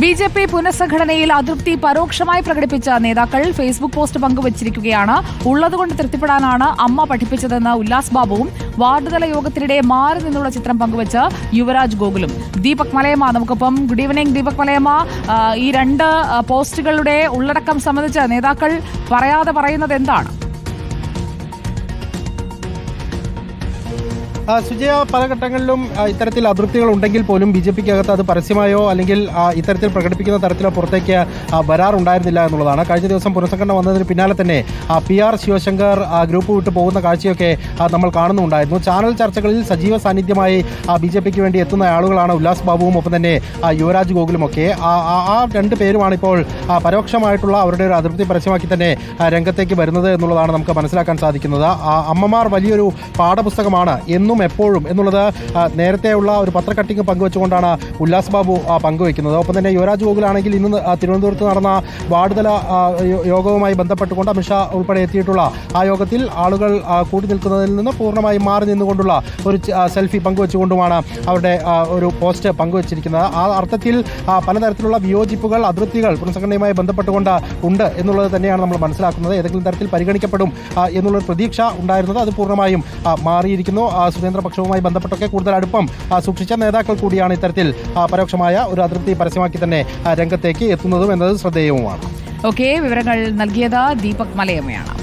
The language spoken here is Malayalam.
ബി ജെ പി പുനഃസംഘടനയിൽ അതൃപ്തി പരോക്ഷമായി പ്രകടിപ്പിച്ച നേതാക്കൾ ഫേസ്ബുക്ക് പോസ്റ്റ് പങ്കുവച്ചിരിക്കുകയാണ്. ഉള്ളതുകൊണ്ട് തൃപ്തിപ്പെടാനാണ് അമ്മ പഠിപ്പിച്ചതെന്ന് ഉല്ലാസ് ബാബുവും വാർഡുതല യോഗത്തിനിടെ മാറി നിന്നുള്ള ചിത്രം പങ്കുവച്ച് യുവരാജ് ഗോകുലും. ദീപക് മലയമ്മ നമുക്കൊപ്പം ഗുഡ് ഈവനിംഗ് ദീപക് മലയമ്മ. ഈ രണ്ട് പോസ്റ്റുകളുടെ ഉള്ളടക്കം സംബന്ധിച്ച് നേതാക്കൾ പറയാതെ പറയുന്നത് എന്താണ്? സുജയ പല ഘട്ടങ്ങളിലും ഇത്തരത്തിൽ അതൃപ്തികൾ ഉണ്ടെങ്കിൽ പോലും ബി ജെ പിക്ക് അകത്ത് അത് പരസ്യമായോ അല്ലെങ്കിൽ ഇത്തരത്തിൽ പ്രകടിപ്പിക്കുന്ന തരത്തിലോ പുറത്തേക്ക് വരാറുണ്ടായിരുന്നില്ല എന്നുള്ളതാണ്. കഴിഞ്ഞ ദിവസം പുനഃസംഘടന വന്നതിന് പിന്നാലെ തന്നെ പി ആർ ശിവശങ്കർ ഗ്രൂപ്പ് വിട്ടു പോകുന്ന കാഴ്ചയൊക്കെ നമ്മൾ കാണുന്നുണ്ടായിരുന്നു. ചാനൽ ചർച്ചകളിൽ സജീവ സാന്നിധ്യമായി ബി ജെ പിക്ക് വേണ്ടി എത്തുന്ന ആളുകളാണ് ഉല്ലാസ് ബാബുവും ഒപ്പം തന്നെ യുവരാജ് ഗോകുലുമൊക്കെ. ആ രണ്ട് പേരുമാണ് ഇപ്പോൾ പരോക്ഷമായിട്ടുള്ള അവരുടെ ഒരു അതൃപ്തി പരസ്യമാക്കി തന്നെ രംഗത്തേക്ക് വരുന്നത് എന്നുള്ളതാണ് നമുക്ക് മനസ്സിലാക്കാൻ സാധിക്കുന്നത്. അമ്മമാർ വലിയൊരു പാഠപുസ്തകമാണ്. എന്നും എപ്പോഴും എന്നുള്ളത് നേരത്തെയുള്ള ഒരു പത്രക്കട്ടിങ് പങ്കുവെച്ചുകൊണ്ടാണ് ഉല്ലാസ് ബാബു പങ്കുവയ്ക്കുന്നത് ഒപ്പം തന്നെ യുവരാജ് ഗോകുലാണെങ്കിൽ ഇന്ന് തിരുവനന്തപുരത്ത് നടന്ന വാർഡുതല യോഗവുമായി ബന്ധപ്പെട്ടുകൊണ്ട് അമിത്ഷാ ഉൾപ്പെടെ എത്തിയിട്ടുള്ള ആ യോഗത്തിൽ ആളുകൾ കൂടി നിൽക്കുന്നതിൽ നിന്ന് പൂർണമായും മാറി നിന്നുകൊണ്ടുള്ള ഒരു സെൽഫി പങ്കുവെച്ചുകൊണ്ടുമാണ് അവരുടെ ഒരു പോസ്റ്റ് പങ്കുവച്ചിരിക്കുന്നത്. ആ അർത്ഥത്തിൽ പലതരത്തിലുള്ള വിയോജിപ്പുകൾ അതൃപ്തികൾ പുനഃസംഘടനയുമായി ബന്ധപ്പെട്ടുകൊണ്ട് ഉണ്ട് എന്നുള്ളത് തന്നെയാണ് നമ്മൾ മനസ്സിലാക്കുന്നത്. ഏതെങ്കിലും തരത്തിൽ പരിഗണിക്കപ്പെടും എന്നുള്ളൊരു പ്രതീക്ഷ ഉണ്ടായിരുന്നത് അത് പൂർണമായും മാറിയിരിക്കുന്നു. ആ, പക്ഷവുമായി ബന്ധപ്പെട്ടൊക്കെ കൂടുതൽ അടുപ്പം സൂക്ഷിച്ച നേതാക്കൾ കൂടിയാണ് ഇത്തരത്തിൽ പരോക്ഷമായ ഒരു അതൃപ്തി പരസ്യമാക്കി തന്നെ രംഗത്തേക്ക് എത്തുന്നതും എന്നത് ശ്രദ്ധേയവുമാണ്. ഓക്കെ വിവരങ്ങൾ നൽകിയത് ദീപക് മലയമ്മയാണ്.